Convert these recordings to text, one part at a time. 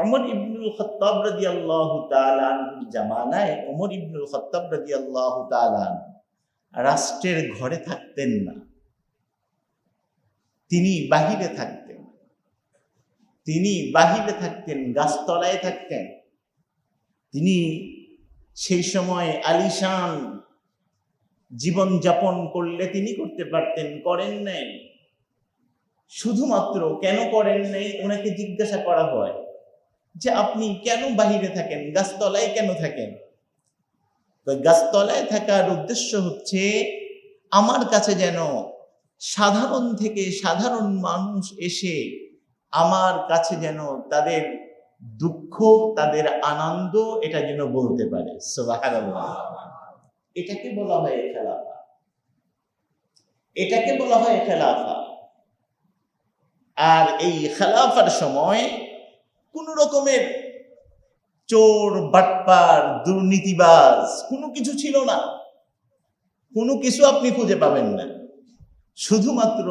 অমর ইবনুল খত্তাব রাদিয়াল্লাহু তাআলা আনহুর জামানায় ওমর ইবনুল খত্তাব রাদিয়াল্লাহু তাআলা আনহু রাষ্ট্রের ঘরে থাকতেন না। তিনি বাহিরে থাকতেন। তিনি বাহিরে থাকতেন, গাছতলায় থাকতেন। তিনি সেই সময় আলিশান জীবন যাপন করলে তিনি করতে পারতেন, করেন নাই। শুধুমাত্র কেন করেন নাই, ওনাকে জিজ্ঞাসা করা হয়। যে আপনি কেন বাহিরে থাকেন? গাছতলায় কেন থাকেন? গাছতলায় থাকার উদ্দেশ্য হচ্ছে আমার কাছে যেন সাধারণ থেকে সাধারণ মানুষ এসে আমার কাছে যেন তাদের দুঃখ, তাদের আনন্দ এটা যেন বলতে পারে। এটাকে বলা হয় খেলাফা। এটাকে বলা হয় খেলাফা। আর এই খেলাফার সময় কোন রকমের চোর, বাটপার, দুর্নীতিবাজ, কোনো কিছু ছিল না। কোনো কিছু আপনি খুঁজে পাবেন না। শুধুমাত্র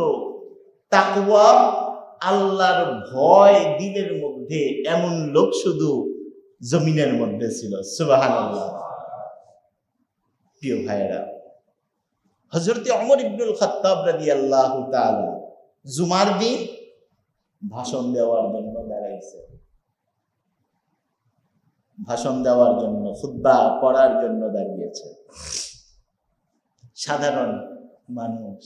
তাকওয়া, আল্লাহর ভয় দিলের মধ্যে এমন লোক শুধু জমিনের মধ্যে ছিল। সুবহানাল্লাহ। প্রিয় ভাইয়েরা হজরতে অমর ইবনুল খাত্তাব রাদিয়াল্লাহু তাআলা জুমার দিন ভাষণ দেওয়ার জন্য দাঁড়াইছে। ভাষণ দেওয়ার জন্য খুদ্া পড়ার জন্য দাঁড়িয়েছে। সাধারণ মানুষ।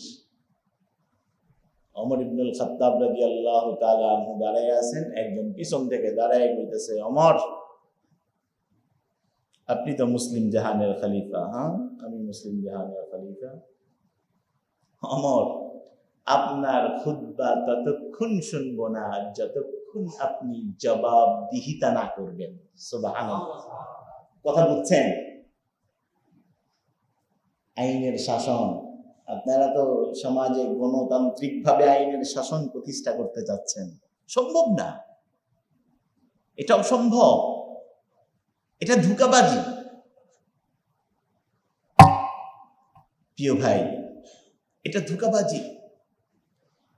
অমর ইবনুল খাত্তাব রাদিয়াল্লাহু তাআলা আনহু দাঁড়ায় আছেন, একজন পিছন থেকে দাঁড়ায় বলতেছে, অমর, আপনি তো মুসলিম জাহানের খালিফা হ্যাঁ? আমি মুসলিম জাহানের খালিফা। অমর আপনার খুদ্া ততক্ষণ শুনব না যতক্ষণ আপনি জবাব দিহিতা না করবেন। কথা বুঝছেন? আইনের শাসন। আপনারা তো সমাজে গণতান্ত্রিক ভাবে আইনের শাসন প্রতিষ্ঠা করতে চাচ্ছেন। সম্ভব না। এটা অসম্ভব। এটা ধোকাবাজি। প্রিয় ভাই, এটা ধোকাবাজি।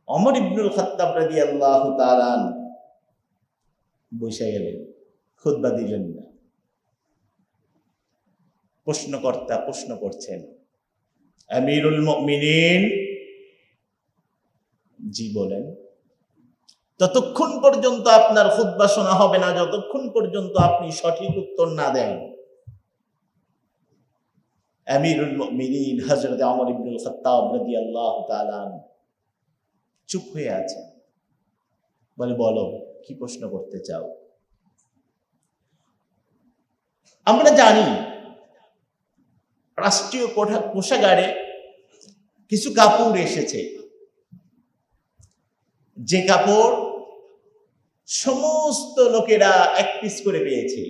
অমর ইবনুল খাত্তাব রাদিয়াল্লাহু তাআলা বসে গেলেন, খুতবা দিলেন না। প্রশ্নকর্তা প্রশ্ন করছেন, আমিরুল মুমিনিন? জি বলেন, ততক্ষণ পর্যন্ত আপনার খুতবা শোনা হবে না, যতক্ষণ পর্যন্ত আপনি সঠিক উত্তর না দেন। আমিরুল মুমিনিন হযরত ওমর ইবনুল খাত্তাব আল্লাহ তাআলা চুপ হয়ে আছে। বলে, বলো, কি প্রশ্ন করতে চাও? আমরা জানি, রাষ্ট্রীয় কোষাগারে কিছু কাপড় এসেছে। যে কাপড় সমস্ত লোকেরা এক পিস করে পেয়েছে।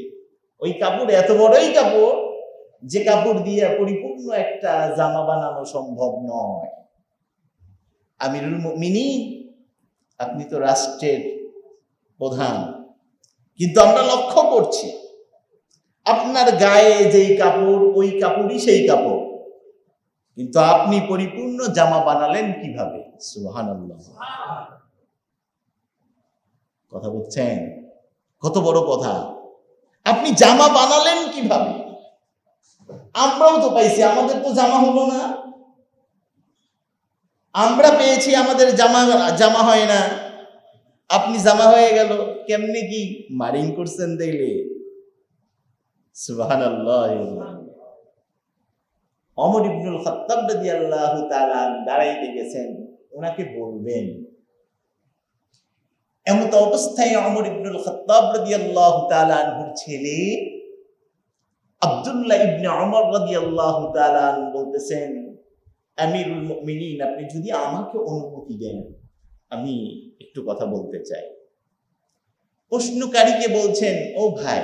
ওই কাপড়, এত বড়ই কাপড়, যে কাপড় দিয়ে পরিপূর্ণ একটা জামা বানানো সম্ভব নয়। আমিরুল মিনি আপনি তো রাষ্ট্রের প্রধান। কিন্তু আমরা লক্ষ্য করছি, আপনার গায়ে যেই কাপড়, ওই কাপড়ই সেই কাপড়। কিন্তু আপনি পরিপূর্ণ জামা বানালেন কীভাবে? সুবহানাল্লাহ। কথা বলছেন? কত বড় কথা। আপনি জামা বানালেন কীভাবে? আমরাও তো পাইছি, আমাদের তো জামা হলো না। আমরা পেয়েছি আমাদের জামা জামা হয় না। আপনি জামা হয়ে গেল, কেমনে কি? মারিং করছেন দেখলে। অমর ইবনুল খাত্তাব রাদিয়াল্লাহু তাআলা দাঁড়াইতে গেছেন ওনাকে বলবেন, এমত অবস্থায় অমর ইবনুল খাত্তাব রাদিয়াল্লাহু তাআলা আনহুর ছেলে আব্দুল্লাহ ইবনে ওমর রাদিয়াল্লাহু তাআলা আনহু বলতেছেন আমিরুল আপনি যদি আমাকে অনুমতি দেন, আমি একটু কথা বলতে চাই। প্রশ্নকারীকে বলছেন, ও ভাই,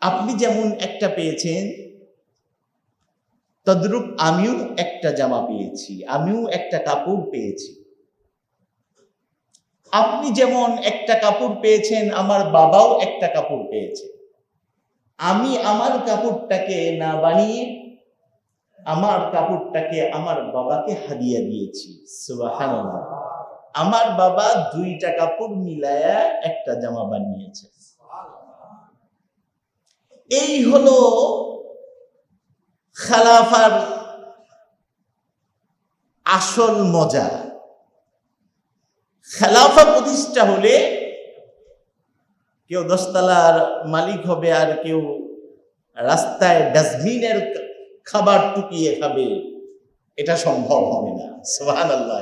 আপনি যেমন একটা পেয়েছেন, তদ্রূপ আমিও একটা জামা পেয়েছি, আমিও একটা কাপড় পেয়েছি। আপনি যেমন একটা কাপড় পেয়েছেন, আমার বাবাও একটা কাপড় পেয়েছে। আমি আমার কাপড়টাকে না বানিয়ে আমার কাপড়টাকে আমার বাবাকে হাদিয়া দিয়েছি আমার বাবা দুইটা কাপড় মিলায়া একটা জামা বানিয়েছে। এই হলো খালাফার আসল মজা। খেলাফা প্রতিষ্ঠা হলে কেউ দশতলার মালিক হবে আর কেউ রাস্তায় ডাস্টবিনের খাবার টুকিয়ে খাবে এটা সম্ভব হবে না। সোহান আল্লাহ